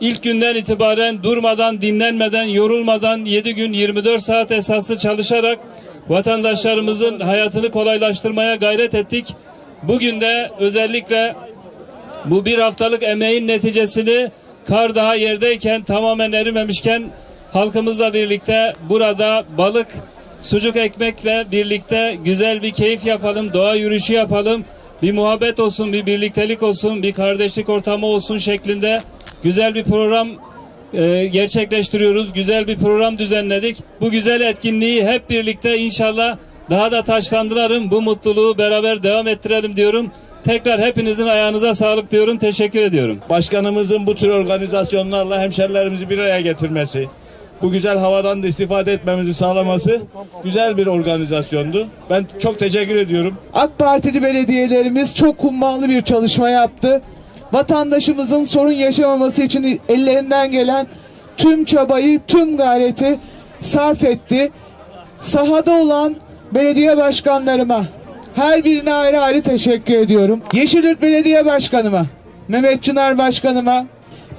ilk günden itibaren durmadan, dinlenmeden, yorulmadan 7 gün 24 saat esaslı çalışarak vatandaşlarımızın hayatını kolaylaştırmaya gayret ettik. Bugün de özellikle bu bir haftalık emeğin neticesini kar daha yerdeyken tamamen erimemişken halkımızla birlikte burada balık, sucuk ekmekle birlikte güzel bir keyif yapalım, doğa yürüyüşü yapalım. Bir muhabbet olsun, bir birliktelik olsun, bir kardeşlik ortamı olsun şeklinde güzel bir program e, gerçekleştiriyoruz. Güzel bir program düzenledik. Bu güzel etkinliği hep birlikte inşallah daha da taşlandıralım. Bu mutluluğu beraber devam ettirelim diyorum. Tekrar hepinizin ayağınıza sağlık diyorum. Teşekkür ediyorum. Başkanımızın bu tür organizasyonlarla hemşerilerimizi bir araya getirmesi, bu güzel havadan da istifade etmemizi sağlaması güzel bir organizasyondu. Ben çok teşekkür ediyorum. AK Partili belediyelerimiz çok hummalı bir çalışma yaptı. Vatandaşımızın sorun yaşamaması için ellerinden gelen tüm çabayı, tüm gayreti sarf etti. Sahada olan belediye başkanlarıma, her birine ayrı ayrı teşekkür ediyorum. Yeşilyurt Belediye Başkanıma, Mehmet Çınar Başkanıma,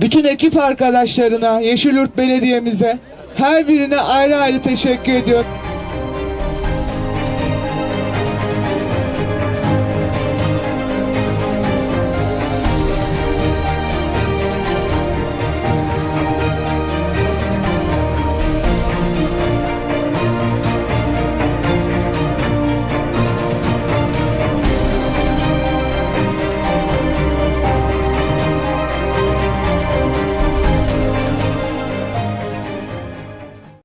bütün ekip arkadaşlarına, Yeşilyurt Belediye'mize, her birine ayrı ayrı teşekkür ediyorum.